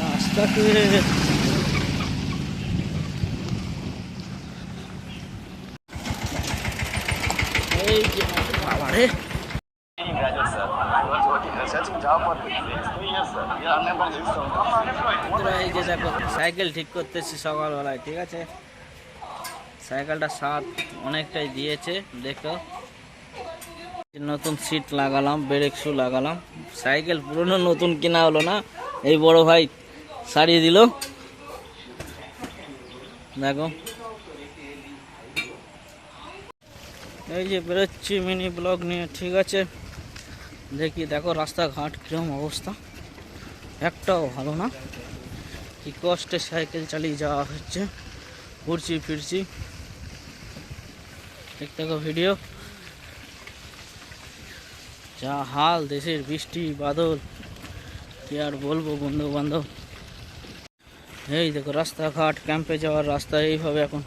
রাস্তাকে এই যে বাবা রে বন্ধুরা, এই যে দেখো সাইকেল ঠিক করতেছি সকালবেলায় ঠিক আছে? সাইকেলটা সাত অনেকটাই দিয়েছে দেখো। নতুন সিট লাগালাম ব্রেক শু লাগালাম। সাইকেল পুরনো, নতুন কেনা হলো না। এই বড় ভাই সারিয়ে দিল। দেখো। এই যে বেরোচ্ছি মিনি ব্লগ নিয়ে, ঠিক আছে? দেখি, দেখো রাস্তাঘাট কিরম অবস্থা। একটাও ভালো না। কি কষ্টে সাইকেল চালিয়ে যাওয়া হচ্ছে। ঘুরছি, ফিরছি। দেখতে ভিডিও যা হাল, দেশের বৃষ্টি, বাদল, কি আর বলব বন্ধু বান্ধব এই দেখো, রাস্তাঘাট ক্যাম্পে যাওয়ার রাস্তা এইভাবে এখন।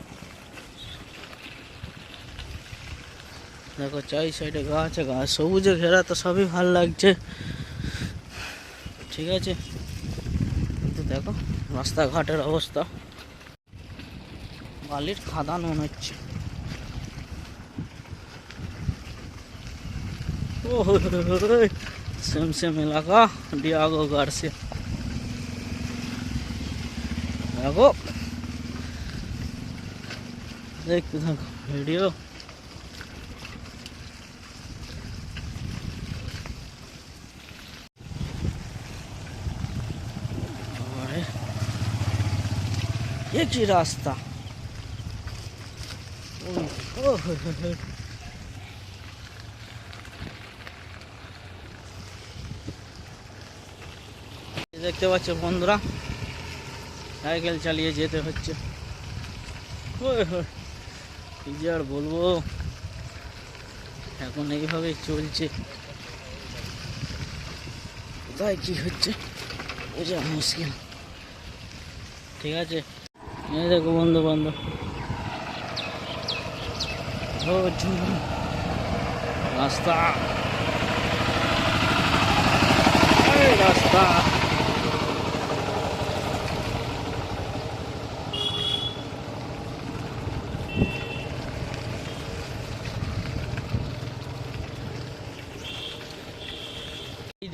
দেখো চাই সাইডে গাছ গাছ, সবুজে ঘেরা, তো সবই ভালো লাগছে। ঠিক আছে? কিন্তু দেখো, রাস্তাঘাটের অবস্থা। বালির খাদান মনে হচ্ছে। सेम से मिला का डियागो। गार्सिया देखो देखते देखो वीडियो। एक ही रास्ता। ओह। দেখতে পাচ্ছ বন্ধুরা, সাইকেল চালিয়ে যেতে হচ্ছে। যে আর বলব? এখন এইভাবে চলছে। কোথায় কি হচ্ছে? বোঝা মুশকিল। ঠিক আছে? এই দেখো বন্ধু বান্ধব। রাস্তা। রাস্তা।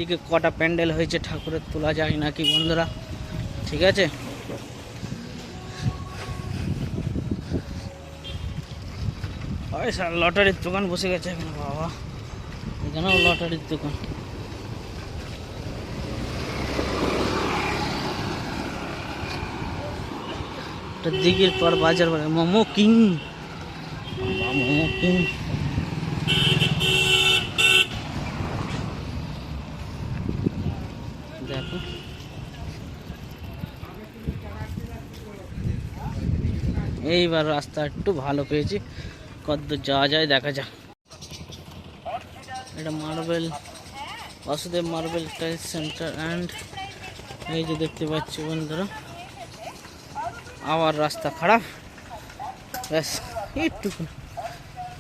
এইদিকে কটা প্যান্ডেল হয়েছে, ঠাকুরের তোলা যায় নাকি বন্ধুরা? ঠিক আছে? ওই স্যার লটারির দোকান বসে গেছে এখানে, বাবা। এখানেও লটারির দোকান। দিঘির পর বাজার মোমো কিং। মোমো কিং। দেখো। এইবার রাস্তা একটু ভালো পেয়েছি। কতদূর যাওয়া যায়, দেখা যাক। এটা marble, Basudeb marble tile centre and এই যে দেখতে পাচ্ছি বন্ধুরা, আবার রাস্তা খারাপ। ব্যাস, একটুকু,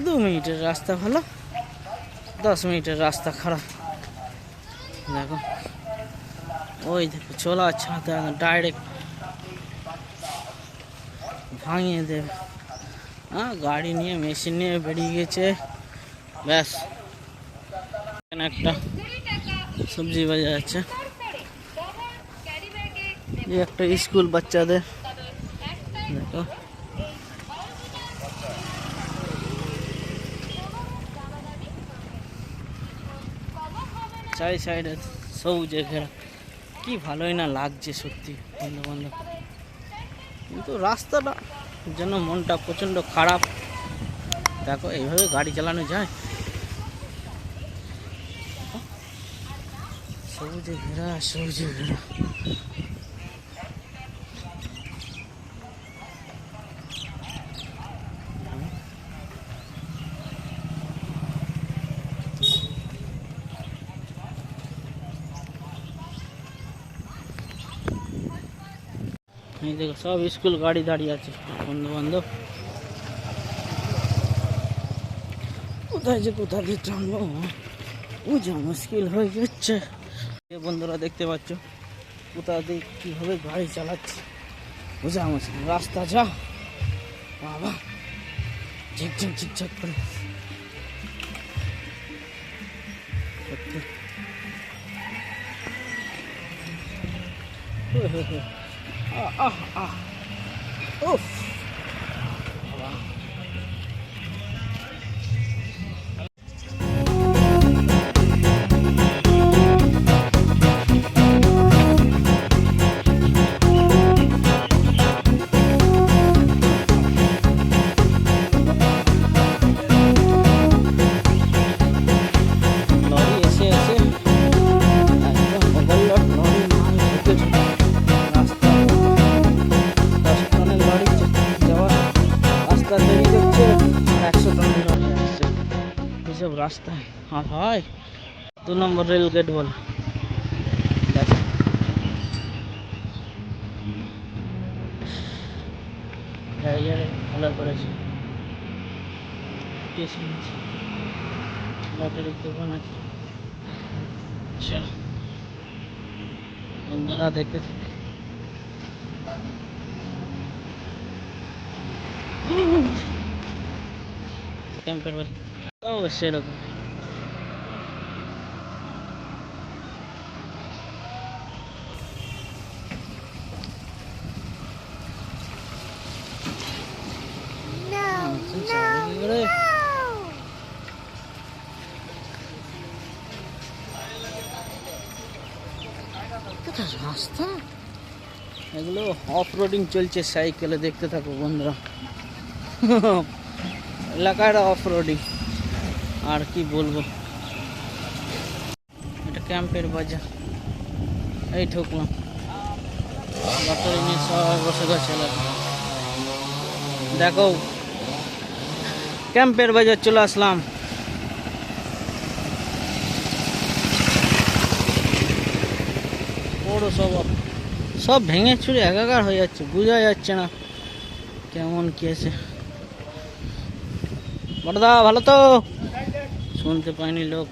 দু মিনিটের রাস্তা ভালো, দশ মিনিটের রাস্তা খারাপ। দেখো। ওই দেখো চলা ছাতা ডাইরেক্ট ভাঙিয়ে দেবে হ্যাঁ গাড়ি নিয়ে মেশিন নিয়ে বেরিয়ে গেছে ব্যাস এখানে একটা সবজি বাজার আছে এই একটা স্কুল বাচ্চাদের দেখো চারি সাইডে সবুজে ঘেরা কি ভালোই না লাগছে সত্যি বন্ধু বান্ধব কিন্তু রাস্তাটা যেন মনটা প্রচণ্ড খারাপ। দেখো, এইভাবে গাড়ি চালানো যায়? সবুজে ঘেরা সবুজে ঘেরা। এই দেখো, সব স্কুল গাড়ি দাঁড়িয়ে আছে বন্ধু বান্ধব কোথায় যে কোথা দিয়ে টানবো বুঝা মুশকিল হয়ে যাচ্ছে। বন্ধুরা দেখতে পাচ্ছ, কোথা দিয়ে কীভাবে গাড়ি চালাচ্ছে। বোঝা মুশকিল, রাস্তা যা। বাবা ঝিকঝিক ঝিকঝাক করে। সত্যি। あああ。あ রাস্তায় আর হয় দু নম্বর রেল গেট বল দেখো জায়গায় ভালো করেছে স্টেশন আছে লটারির দোকান আছে চলো বন্ধুরা দেখতে থাকো। ক্যাম্পের ও সেরকম আচ্ছা, রাস্তা? এগুলো অফ রোডিং চলছে সাইকেলে দেখতে থাকো বন্ধুরা। এলাকার অফ রোডিং আর কি বলব? এটা ক্যাম্পের বাজার। এই ঢুকলাম। লটারি নিয়ে সবাই বসে গেছে দেখো, ক্যাম্পের বাজার চলে আসলাম। পৌরসভা সব ভেঙে চুরে একাকার হয়ে যাচ্ছে, বোঝা যাচ্ছে না কেমন কি আছে। বড়দা, ভালো তো? सुन से पानी लोग